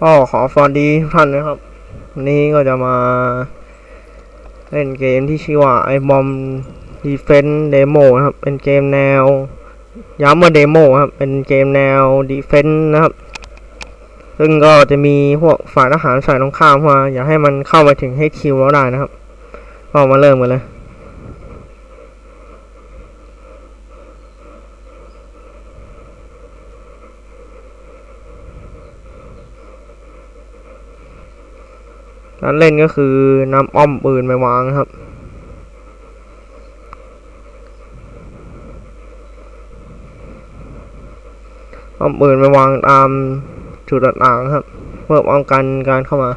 ก็ขอสวัสดีทุกท่านนะครับ วันนี้ก็จะมาเล่นเกมที่ชื่อว่า i b o m Defense Demo นะครับ เป็นเกมแนว ย้ำว่าเดโมครับ เป็นเกมแนว Defense นะครับ ซึ่งก็จะมีพวกฝ่ายทหารฝ่ายตรงข้ามมา อยากให้มันเข้าไปถึงให้คิวแล้วได้นะครับก็มาเริ่มกันเลย การเล่นก็คือนำอ้อมปืนไปวางครับ อ้อมปืนไปวางตามจุดต่างๆครับ เพื่อป้องกันการเข้ามา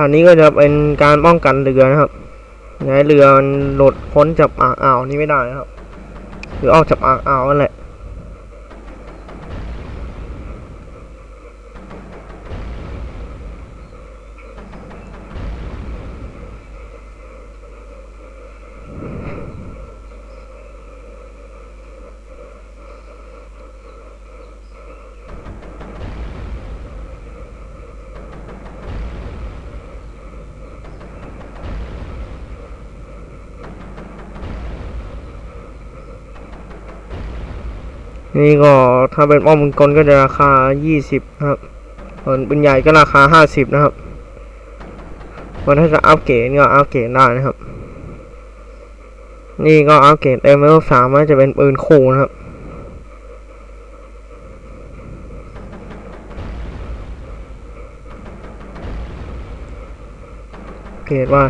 ตอนนี้ก็จะเป็นการป้องกันเรือนะครับย่าให้เรือหลุดพ้นจากปากอ่าวนี้ไม่ได้นะครับ หรือออกจากปากอ่าวนั่นแหละ นี่ก็ถ้าเป็นป้อมปืนกลก็จะราคา 20 นะครับส่วนปืนใหญ่ก็ราคา 50 นะครับวันถ้าจะอัปเกรดก็อัปเกรดได้นะครับ นี่ก็อัปเกรดเต็มเลเวลสามมันจะเป็นปืนคู่นะครับ เกรดว่า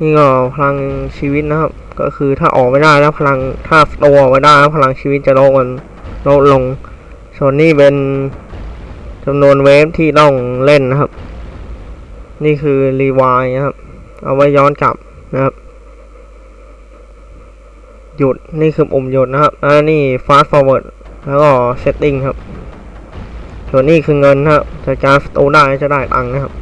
นี่ก็พลังชีวิตนะครับ ก็คือถ้าออกไม่ได้แล้วพลังถ้าโตออกไม่ได้แล้วพลังชีวิตจะลดมันลดลงส่วนนี้เป็นจำนวนเวฟที่ต้องเล่นนะครับ นี่คือรีวายนะครับ เอาไว้ย้อนกลับนะครับ หยุดนี่คือปุ่มหยุดนะครับอ่านี่ fast forward แล้วก็ setting ครับ ส่วนนี้คือเงินนะครับจาการโตได้จะได้ตังค์นะครับ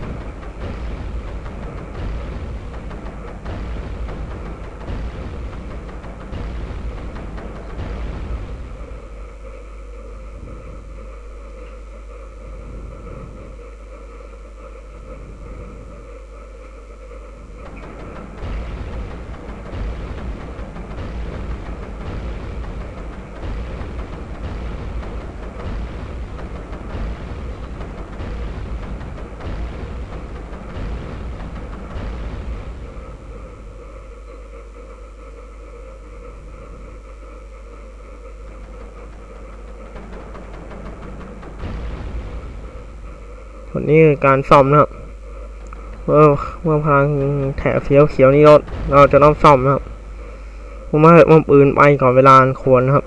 ส่วนนี้คือการซ่อมนะครับเมื่อเมื่อพลังแถบเขียวเขียวนี้เราเราจะต้องซ่อมนะครับผมว่ามันปืนไปก่อนเวลาควรนะครับ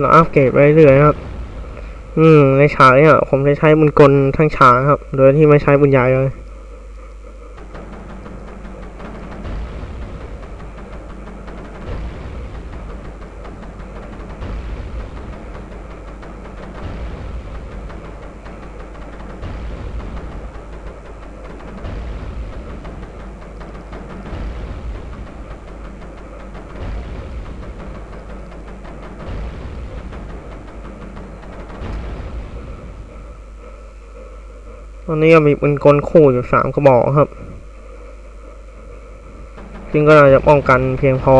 เราอัปเกรดไปเรื่อยครับ อืมในฉากเนี่ยผมจะใช้บุญกลทั้งฉากครับ โดยที่ไม่ใช้บุญใหญ่เลย ตอนนี้ก็มีปืนกลคู่อยู่สามกระบอกครับ ซึ่งก็น่าจะป้องกันเพียงพอ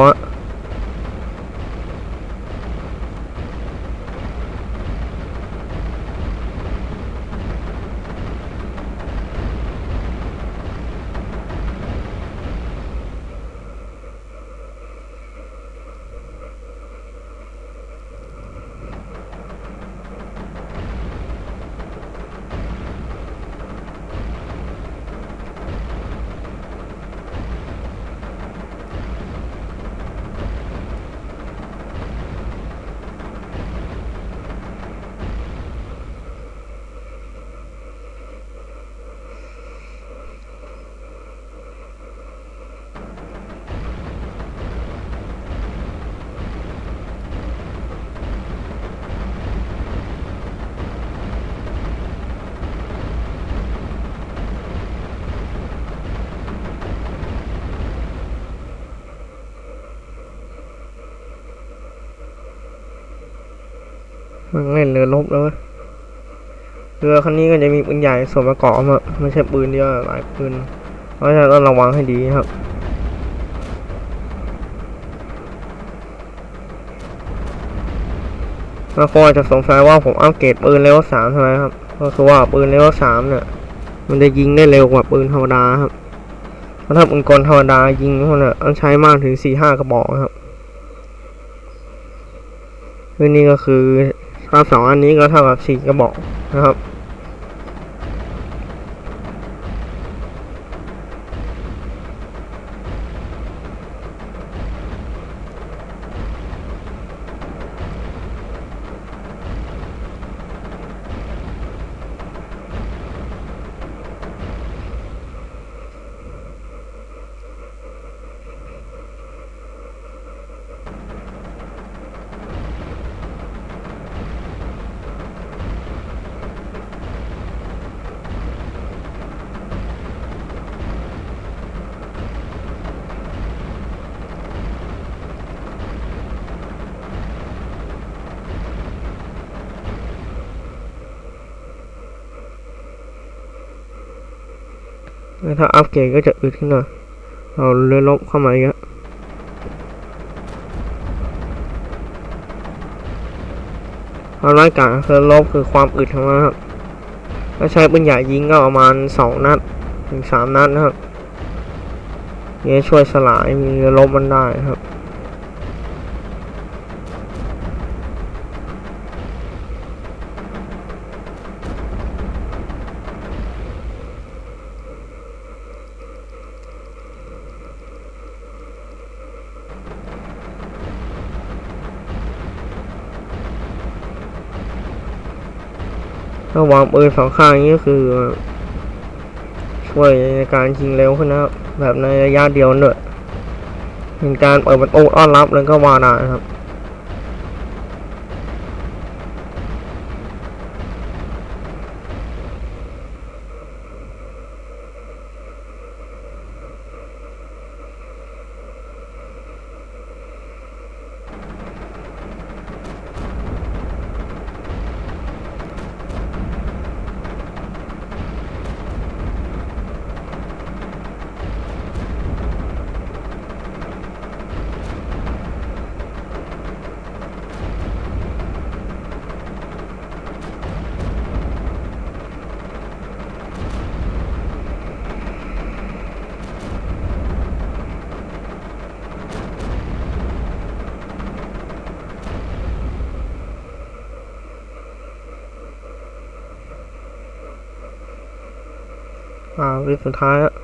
มันเล่นเรือรบแล้วเว้ยเรือคันนี้ก็จะมีปืนใหญ่ส่วนประกอบอะไม่ใช่ปืนเดียวหลายปืนเพราะฉะนั้นต้องระวังให้ดีครับบางคนอาจจะสงสัยว่าผมอัปเกรดปืนเลเวลสามใช่ไหมครับ ก็คือว่าปืนเลเวลสามเนี่ย มันจะยิงได้เร็วกว่าปืนธรรมดาครับเพราะถ้าปืนกลธรรมดายิงพวกเนี่ยต้องใช้มากถึงสี่ห้ากระบอกครับคือนี่ก็คือ ถ้าสองอันนี้ก็เท่ากับสี่กระบอกนะครับ ถ้าอัปเกรดก็จะอึดขึ้นหน่อยเราเลยลบเข้ามาเยอะความร้ายกาจคือลบคือความอึดของมันครับถ้าใช้ปืนใหญ่ยิงก็ประมาณสองนัดถึงสามนัดนะครับเนี่ช่วยสลายมีเรือลบมันได้ครับ ถ้าวางปืนสองข้างนี้ก็คือ ช่วยในการยิงเร็วขึ้นนะครับแบบในระยะเดียวเนอะเป็นการเปิดประตูอ้อนรับแล้วก็วาได้นะครับ อ่าวิสุดท้ายแล้ว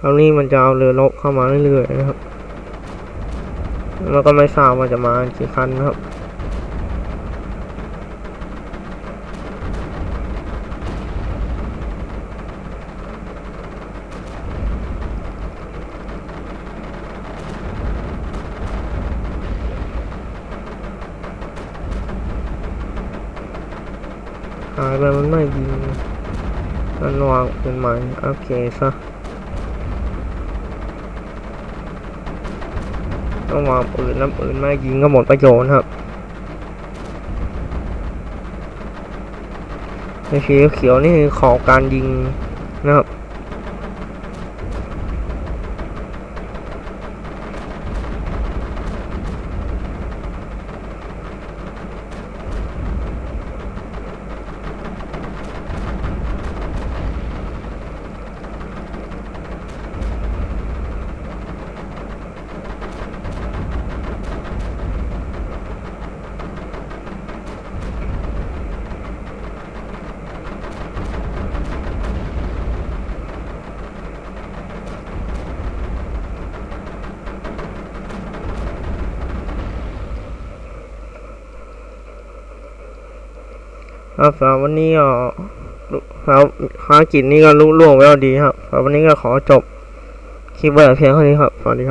คราวนี้มันจะเอาเรือรบเข้ามาเรื่อยๆนะครับแล้วก็ไม่ทราบว่าจะมากี่คันนะครับหายไปมันไม่ยิ งมันวางเป็นมาโอเคซะต้องวางปืนน้ำปืนมายิงก็หมดประโยชน์ครับในสีเขียวนี่คือของการยิงนะครับ ครับสำหรับวันนี้ก็ครับภารกิจนี้ก็ลุล่วงไปแล้วดีครับสำหรับวันนี้ก็ขอจบคลิปไว้แต่เพียงเท่านี้ครับ สวัสดีครับ